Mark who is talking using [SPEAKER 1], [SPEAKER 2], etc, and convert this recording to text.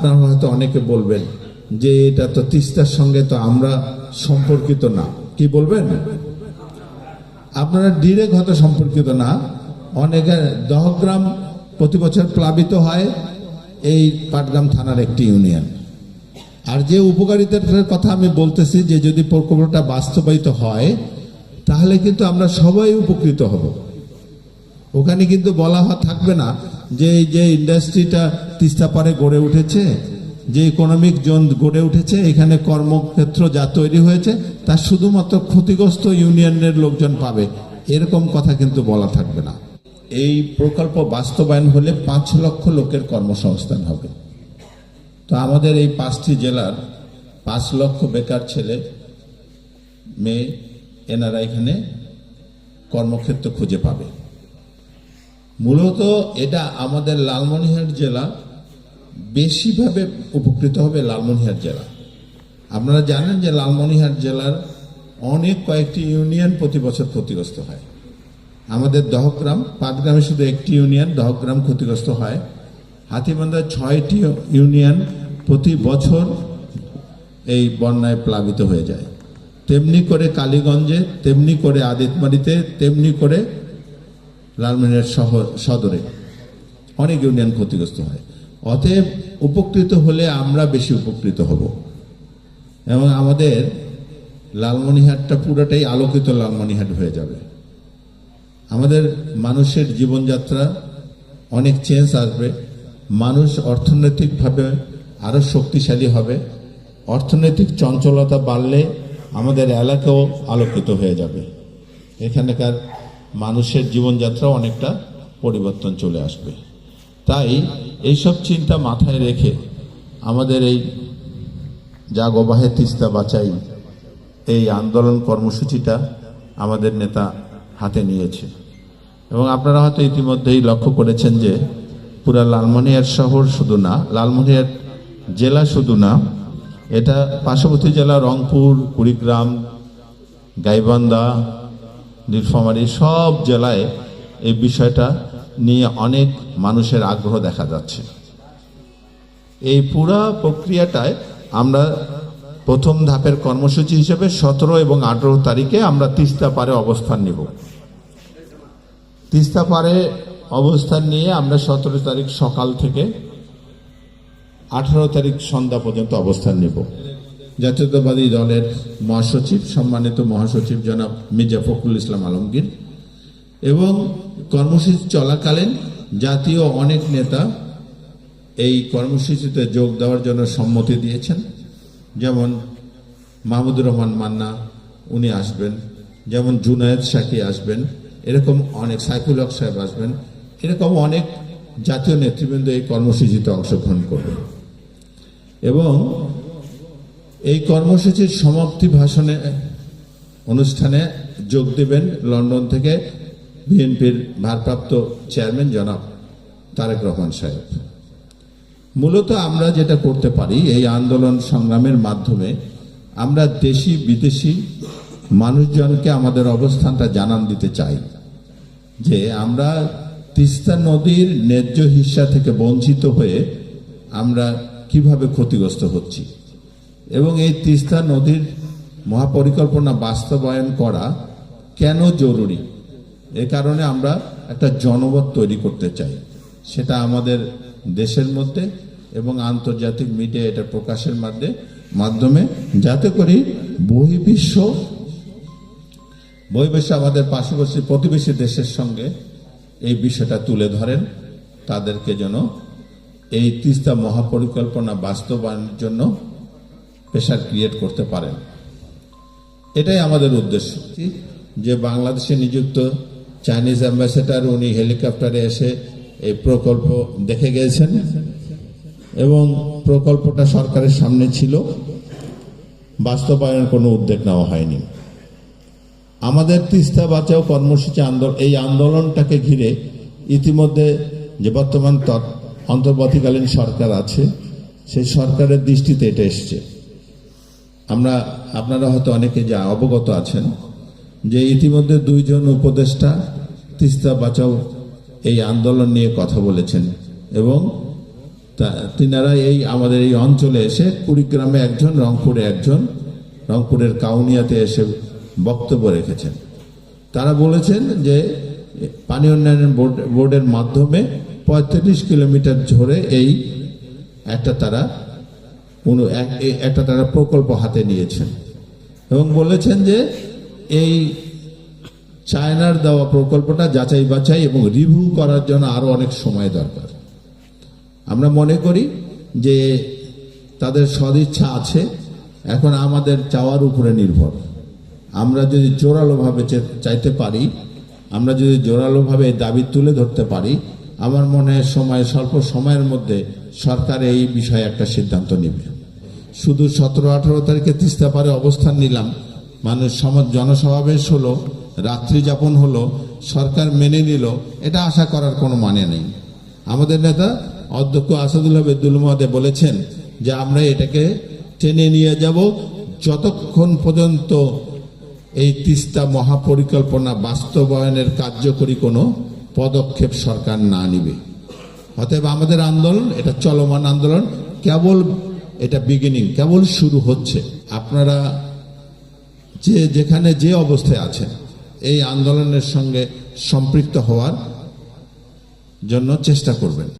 [SPEAKER 1] আপনারা হয়তো অনেকে বলবেন যে এটা তো তিস্তার সঙ্গে তো আমরা সম্পর্কিত না। কি বলবেন? আপনারা ডিরেক্ট হয়তো সম্পর্কিত না। অনেকে দহগ্রাম প্রতি বছর প্লাবিত হয় এই পাটগ্রাম থানার একটি ইউনিয়ন। আর যে উপকারিতার কথা আমি বলতেছি যে যদি প্রকল্পটা বাস্তবায়িত হয়, তাহলে কিন্তু আমরা সবাই উপকৃত হব। ওখানে কিন্তু বলা থাকবে না যে যে ইন্ডাস্ট্রিটা তিস্তা পারে গড়ে উঠেছে, যে ইকোনমিক জোন গড়ে উঠেছে, এখানে কর্মক্ষেত্র যা তৈরি হয়েছে, তা শুধুমাত্র ক্ষতিগ্রস্ত ইউনিয়নের লোকজন পাবে। এরকম কথা কিন্তু বলা থাকবে না। এই প্রকল্প বাস্তবায়ন হলে পাঁচ লক্ষ লোকের কর্মসংস্থান হবে। তো আমাদের এই পাঁচটি জেলার পাঁচ লক্ষ বেকার ছেলে, মেয়ে, এনারা এখানে কর্মক্ষেত্র খুঁজে পাবে। মূলত এটা আমাদের লালমনিহাট জেলা বেশিভাবে উপকৃত হবে লালমনিহাট জেলা। আপনারা জানেন যে লালমনিহাট জেলার অনেক কয়েকটি ইউনিয়ন প্রতি বছর ক্ষতিগ্রস্ত হয়। আমাদের দহগ্রাম, পাটগ্রামে শুধু একটি ইউনিয়ন, দহগ্রাম ক্ষতিগ্রস্ত হয়। হাতিবান্ধার ছয়টি ইউনিয়ন প্রতি বছর এই বন্যায় প্লাবিত হয়ে যায়। তেমনি করে কালীগঞ্জে, তেমনি করে আদিতমারিতে, তেমনি করে লালমিনের শহর, সদরে অনেক ইউনিয়ন ক্ষতিগ্রস্ত হয়। অতএব উপকৃত হলে আমরা বেশি উপকৃত হব। এবং আমাদের লালমনিহাটটা পুরোটাই আলোকিত লালমনিহাট হয়ে যাবে। আমাদের মানুষের জীবনযাত্রা অনেক চেঞ্জ আসবে। মানুষ অর্থনৈতিকভাবে আরও শক্তিশালী হবে। অর্থনৈতিক চঞ্চলতা বাড়লে আমাদের এলাকাও আলোকিত হয়ে যাবে। এখানকার মানুষের জীবনযাত্রাও অনেকটা পরিবর্তন চলে আসবে। তাই এইসব চিন্তা মাথায় রেখে আমাদের এই জাগবাহে তিস্তা বাঁচাই এই আন্দোলন কর্মসূচিটা আমাদের নেতা হাতে নিয়েছে। এবং আপনারা হয়তো ইতিমধ্যেই লক্ষ্য করেছেন যে পুরা লালমনিরহাট শহর শুধু না, লালমনিরহাট জেলা শুধু না, এটা পার্শ্ববর্তী জেলা রংপুর, কুড়িগ্রাম, গাইবান্ধা নীলফামারী সব জেলায় এই বিষয়টা নিয়ে অনেক মানুষের আগ্রহ দেখা যাচ্ছে। এই পুরা প্রক্রিয়াটায় আমরা প্রথম ধাপের কর্মসূচি হিসেবে সতেরো এবং আঠেরো তারিখে আমরা তিস্তা পারে অবস্থান নেব। তিস্তা পারে অবস্থান নিয়ে আমরা সতেরো তারিখ সকাল থেকে আঠারো তারিখ সন্ধ্যা পর্যন্ত অবস্থান নেব। জাতীয়তাবাদী দলের মহাসচিব, সম্মানিত মহাসচিব জনাব মির্জা ফখরুল ইসলাম আলমগীর এবং কর্মসূচি চলাকালীন জাতীয় অনেক নেতা এই কর্মসূচিতে যোগ দেওয়ার জন্য সম্মতি দিয়েছেন। যেমন মাহমুদুর রহমান মান্না, উনি আসবেন। যেমন জুনায়েদ শাকি আসবেন। এরকম অনেক, সাইফুল হক সাহেব আসবেন। এরকম অনেক জাতীয় নেতৃবৃন্দ এই কর্মসূচিতে অংশগ্রহণ করবেন। এবং এই কর্মসূচির সমাপ্তি ভাষণে, অনুষ্ঠানে যোগ দেবেন লন্ডন থেকে বিএনপির ভারপ্রাপ্ত চেয়ারম্যান জনাব তারেক রহমান সাহেব। মূলত আমরা যেটা করতে পারি, এই আন্দোলন সংগ্রামের মাধ্যমে আমরা দেশি, বিদেশি মানুষজনকে আমাদের অবস্থানটা জানান দিতে চাই যে আমরা তিস্তা নদীর ন্যায্য হিস্সা থেকে বঞ্চিত হয়ে আমরা কীভাবে ক্ষতিগ্রস্ত হচ্ছি। এবং এই তিস্তা নদীর মহাপরিকল্পনা বাস্তবায়ন করা কেন জরুরি? এ কারণে আমরা একটা জনমত তৈরি করতে চাই। সেটা আমাদের দেশের মধ্যে এবং আন্তর্জাতিক মিডিয়া এটা প্রকাশের মাধ্যমে মাধ্যমে, যাতে করে বহির্বিশ্ব বহির্বিশ্ব আমাদের পাশাপাশি প্রতিবেশী দেশের সঙ্গে এই বিষয়টা তুলে ধরেন। তাদেরকে যেন এই তিস্তা মহাপরিকল্পনা বাস্তবায়নের জন্য প্রেশার ক্রিয়েট করতে পারেন। এটাই আমাদের উদ্দেশ্য। যে বাংলাদেশে নিযুক্ত চাইনিজ অ্যাম্বাসেডার উনি হেলিকপ্টারে এসে এই প্রকল্প দেখে গিয়েছেন এবং প্রকল্পটা সরকারের সামনে ছিল। বাস্তবায়নের কোনো উদ্যোগ নেওয়া হয়নি। আমাদের তিস্তা বাঁচাও কর্মসূচি আন্দোলন এই আন্দোলনটাকে ঘিরে ইতিমধ্যে যে বর্তমান তৎ- অন্তর্বর্তীকালীন সরকার আছে, সেই সরকারের দৃষ্টিতে এটা এসছে। আমরা, আপনারা হয়তো অনেকে যা অবগত আছেন যে ইতিমধ্যে দুইজন উপদেষ্টা তিস্তা বাঁচাও এই আন্দোলন নিয়ে কথা বলেছেন এবং তিনারা এই আমাদের এই অঞ্চলে এসে কুড়িগ্রামে একজন, রংপুরে একজন, রংপুরের কাউনিয়াতে এসে বক্তব্য রেখেছেন। তারা বলেছেন যে পানি উন্নয়ন বোর্ড, বোর্ডের মাধ্যমে পঁয়ত্রিশ কিলোমিটার ঝরে এই একটা তারা কোনো এক- একটা তারা প্রকল্প হাতে নিয়েছেন। এবং বলেছেন যে এই চায়নার দেওয়া প্রকল্পটা যাচাই বাছাই এবং রিভিউ করার জন্য আরও অনেক সময় দরকার। আমরা মনে করি যে তাদের সদিচ্ছা আছে, এখন আমাদের চাওয়ার উপরে নির্ভর। আমরা যদি জোরালোভাবে চাইতে পারি, আমরা যদি জোরালোভাবে দাবি তুলে ধরতে পারি, আমার মনে হয় সময়, স্বল্প সময়ের মধ্যে সরকার এই বিষয়ে একটা সিদ্ধান্ত নেবে। শুধু সতেরো আঠারো তারিখে তিস্তা পারে অবস্থান নিলাম। মানুষ সমাজ জনসমাবেশ হলো, রাত্রি যাপন হলো, সরকার মেনে নিল, এটা আশা করার কোনো মানে নেই। আমাদের নেতা অধ্যক্ষ আসাদুল্লাহ বেদুল মহদে বলেছেন যে আমরা এটাকে টেনে নিয়ে যাব যতক্ষণ পর্যন্ত এই তিস্তা মহাপরিকল্পনা বাস্তবায়নের কার্যকরী কোনো পদক্ষেপ সরকার না নিবে। অতএব আমাদের আন্দোলন, এটা চলমান আন্দোলন, কেবল এটা বিগিনিং কেবল শুরু হচ্ছে। আপনারা যে যেখানে যে অবস্থায় আছেন, এই আন্দোলনের সঙ্গে সম্পৃক্ত হওয়ার জন্য চেষ্টা করবেন।